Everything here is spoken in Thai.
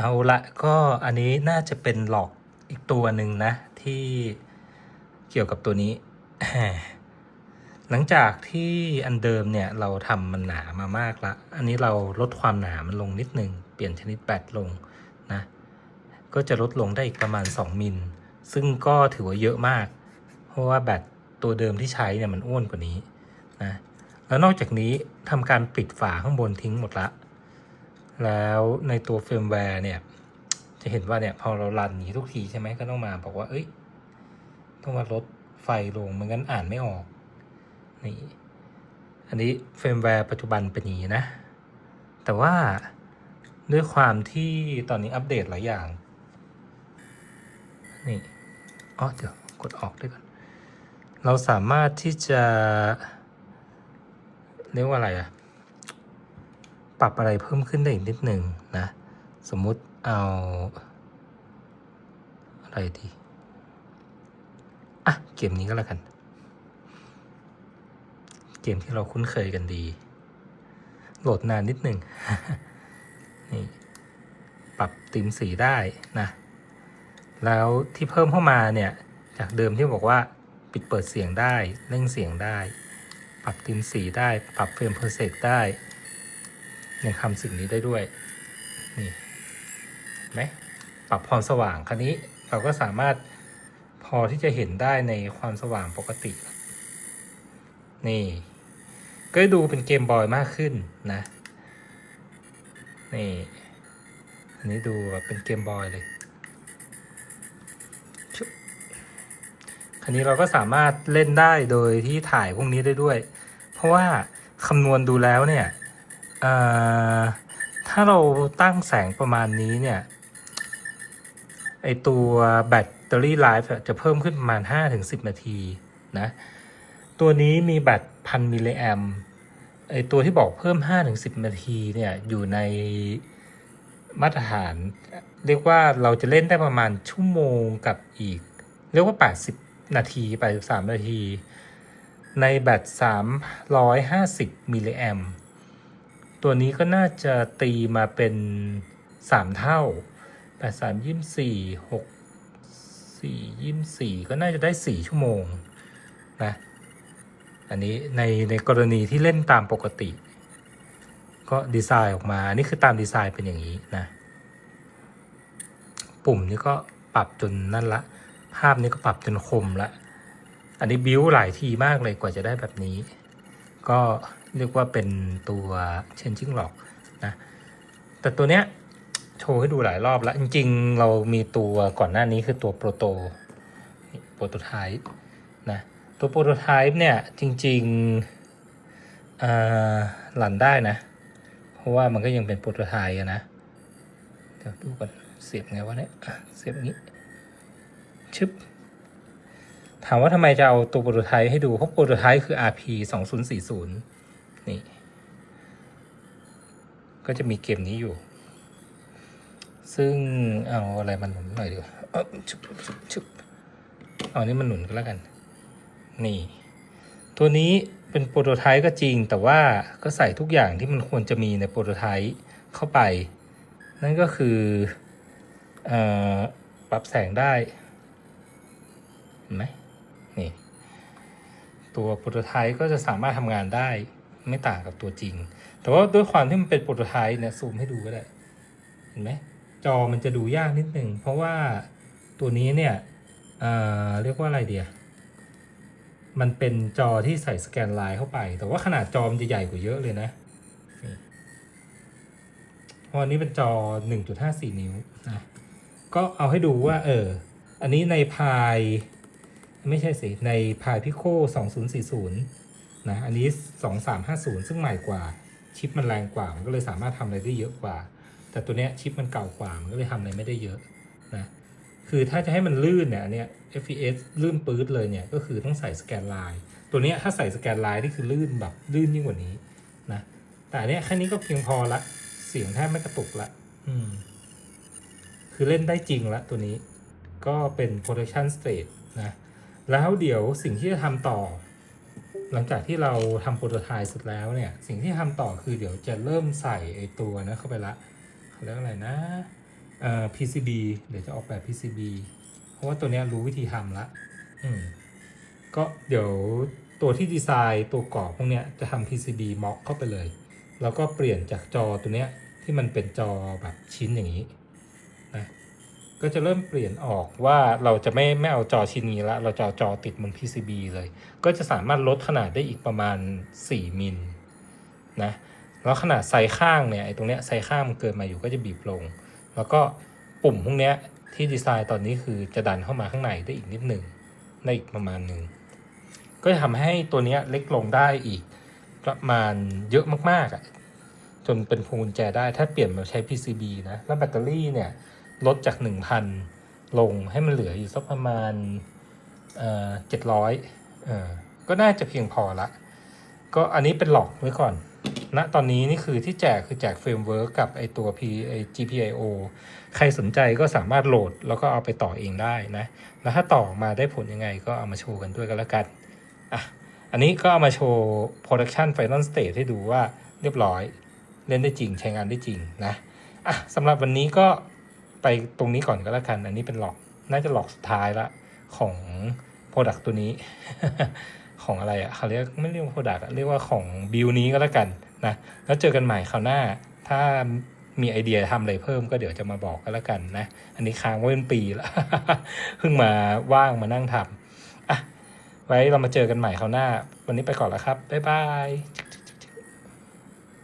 เอาละก็อันนี้น่าจะเป็นหลอกอีกตัวหนึ่งนะ ที่เกี่ยวกับตัวนี้ หลังจากที่อันเดิมเนี่ยเราทำมันหนามามากละ อันนี้เราลดความหนามันลงนิดนึง เปลี่ยนชนิดแบตลงนะ ก็จะลดลงได้อีกประมาณ 2 มิล ซึ่งก็ถือว่าเยอะมาก เพราะว่าแบตตัวเดิมที่ใช้เนี่ยมันอ้วนกว่านี้นะ แล้วนอกจากนี้ทำการปิดฝาข้างบนทิ้งหมดละ แล้วในตัวเฟิร์มแวร์เนี่ย จะเห็นว่าเนี่ยพอเรารันนี้ทุกทีใช่ไหมก็ต้องมาบอกว่า เอ้ย ต้องมาลดไฟลงมันงั้นอ่านไม่ออก นี่ อันนี้เฟิร์มแวร์ปัจจุบันเป็นอย่างนี้นะ แต่ว่าด้วยความที่ตอนนี้อัปเดตหลายอย่าง นี่อ๋อเดี๋ยวกดออกด้วยก่อน เราสามารถที่จะ เรียกว่าอะไรอะ ปรับอะไรเพิ่มขึ้นได้อีกนิดหนึ่งนะ สมมุติเอาอะไรดี อะ เกมนี้ก็แล้วกัน เกมที่เราคุ้นเคยกันดี โหลดนานนิดหนึ่งนี่ปรับติมสีได้นะ แล้วที่เพิ่มเข้ามาเนี่ย จากเดิมที่บอกว่าปิดเปิดเสียงได้ เร่งเสียงได้ ปรับติมสีได้ ปรับเฟรมเพอร์เซกได้ ยังทำสิ่งนี้ได้ด้วย นี่ไหมปรับความสว่างคันนี้เราก็สามารถพอที่จะเห็นได้ในความสว่างปกติ นี่ ก็ดูเป็นเกมบอยมากขึ้นนะ นี่อันนี้ดูแบบเป็นเกมบอยเลย คันนี้เราก็สามารถเล่นได้โดยที่ถ่ายพวกนี้ได้ด้วย เพราะว่าคำนวณดูแล้วเนี่ย ถ้าเราตั้งแสงประมาณนี้เนี่ยไอตัวแบตเตอรี่ไลฟ์จะเพิ่มขึ้นประมาณ 5-10 นาทีนะตัวนี้มีแบตพันมิลลิแอมไอตัวที่บอกเพิ่ม 5-10 นาทีเนี่ยอยู่ในมาตรฐาน เรียกว่าเราจะเล่นได้ประมาณชั่วโมงกับอีก เรียกว่า 80 นาที 83 นาที ในแบต350มิลลิแอม ตัวนี้ก็น่าจะตีมาเป็น 3 เท่า 8 3 24 6 4 24 ก็น่าจะได้ 4 ชั่วโมงนะอันนี้ในในกรณีที่เล่นตามปกติ ก็ดีไซน์ออกมา อันนี้คือตามดีไซน์เป็นอย่างนี้นะ ปุ่มนี้ก็ปรับจนนั่นละ ภาพนี้ก็ปรับจนคมละ อันนี้บิ้วหลายทีมากเลยกว่าจะได้แบบนี้ ก็ เรียกว่าเป็นตัว changing lock นะแต่ตัวเนี้ยโชว์ให้ดูหลายรอบแล้ว จริง ๆ เรามีตัวก่อนหน้านี้คือตัวโปรโตโปรโตไทป์นะตัวโปรโตไทป์เนี่ยจริงๆหลั่นได้นะ เพราะว่ามันก็ยังเป็นโปรโตไทป์นะเดี๋ยวดูกันเสียบไงวะเนี่ยเสียบงี้ชึบถามว่าทำไมจะเอาตัวโปรโตไทป์ให้ดู เพราะโปรโตไทป์คือ RP 2040 นี่ ก็จะมีเกมนี้อยู่ ซึ่งเอาอะไรมันหนุนหน่อยดีกว่าเอ้าชึบชึบชึบเอานี้มันหนุนก็แล้วกัน นี่ ตัวนี้เป็นโปรโตไทป์ก็จริง แต่ว่าก็ใส่ทุกอย่างที่มันควรจะมีในโปรโตไทป์เข้าไป นั่นก็คือออปรับแสงได้เห็นไหมนี่ ตัวโปรโตไทป์ก็จะสามารถทำงานได้ ไม่ต่างกับตัวจริง แต่ว่าด้วยความที่มันเป็นโปรโตไทป์เนี่ยซูมให้ดูก็ได้ เห็นไหมจอมันจะดูยากนิดหนึ่งเพราะว่าตัวนี้เนี่ยเอ่อเรียกว่าอะไรเดียมันเป็นจอที่ใส่สแกนไลน์เข้าไป แต่ว่าขนาดจอมันจะใหญ่กว่าเยอะเลยนะเพราะอันนี้เป็นจอ 1.54 นิ้วนะก็เอาให้ดูว่า เออ อันนี้ในพาย ไม่ใช่สิ ในพายพิโค2040 นะอันนี้ 2350 ซึ่งใหม่กว่าชิปมันแรงกว่ามันก็เลยสามารถทำอะไรได้เยอะกว่า แต่ตัวเนี้ยชิปมันเก่ากว่ามันก็เลยทำอะไรไม่ได้เยอะนะคือถ้าจะให้มันลื่นเนี่ยอันเนี้ย FPS ลื่นปื๊ดเลยเนี่ยก็คือต้องใส่สแกนไลน์ตัวเนี้ยถ้าใส่สแกนไลน์นี่คือลื่นแบบลื่นยิ่งกว่านี้นะแต่อันเนี้ยแค่นี้ก็เพียงพอละเสียงแทบไม่กระตุกละอืมคือเล่นได้จริงละตัวนี้ก็เป็น production state นะแล้วเดี๋ยวสิ่งที่จะทำต่อ หลังจากที่เราทำโปรโตไทป์เสร็จแล้วเนี่ย สิ่งที่ทำต่อคือเดี๋ยวจะเริ่มใส่ไอตัวนะเข้าไปละเขาเรียกอะไรนะอ่า PCB เดี๋ยวจะออกแบบ PCB เพราะว่าตัวเนี้ยรู้วิธีทำละอืมก็เดี๋ยวตัวที่ดีไซน์ตัวกรอบพวกเนี้ยจะทำ PCB ม็อกเข้าไปเลย แล้วก็เปลี่ยนจากจอตัวเนี้ยที่มันเป็นจอแบบชิ้นอย่างนี้นะ ก็จะเริ่มเปลี่ยนออกว่าเราจะไม่ไม่เอาจอชิ้นนี้ละ เราจะเอาจอติดบน PCB เลย ก็จะสามารถลดขนาดได้อีกประมาณ 4 มิลนะแล้วขนาดไซส์ข้างเนี่ยไอ้ตรงเนี้ยไซส์ข้างมันเกินมาอยู่ก็จะบีบลง แล้วก็ปุ่มพวกเนี้ยที่ดีไซน์ตอนนี้คือจะดันเข้ามาข้างในได้อีกนิดหนึ่งได้อีกประมาณหนึ่งก็จะทำให้ตัวเนี้ยเล็กลงได้อีกประมาณเยอะมากๆอะจนเป็นพวงกุญแจได้ถ้าเปลี่ยนมาใช้ PCB นะ แล้วแบตเตอรี่เนี่ย ลดจาก 1,000 ลงให้มันเหลืออยู่สักประมาณเอ่อ700เอ่อก็น่าจะเพียงพอละ ก็อันนี้เป็นหลอกไว้ก่อนณตอนนี้นี่คือที่แจกคือแจกเฟรมเวิร์กกับไอตัว P ไอ GPIO ใครสนใจก็สามารถโหลดแล้วก็เอาไปต่อเองได้นะ แล้วถ้าต่อมาได้ผลยังไงก็เอามาโชว์กันด้วยกันแล้วกันอะอันนี้ก็เอามาโชว์ Production Final State ให้ดูว่าเรียบร้อย เล่นได้จริงใช้งานได้จริงนะอะสำหรับวันนี้ก็ ไปตรงนี้ก่อนก็แล้วกัน อันนี้เป็นหลอกน่าจะหลอกสุดท้ายละของ Product ตัวนี้ ของอะไรอะ่ะเขาเรียกไม่เรียกว่า Product อะเรียกว่าของบิลนี้ก็แล้วกันนะแล้วเจอกันใหม่คราวหน้า ถ้ามีไอเดียทำอะไรเพิ่มก็เดี๋ยวจะมาบอกกันแล้วกันนะ อันนี้ค้างไว้เป็นปีแล้วเพิ่งมาว่างมานั่งทำอะไว้เรามาเจอกันใหม่คราวหน้า วันนี้ไปก่อนแล้วครับบ๊ายบาย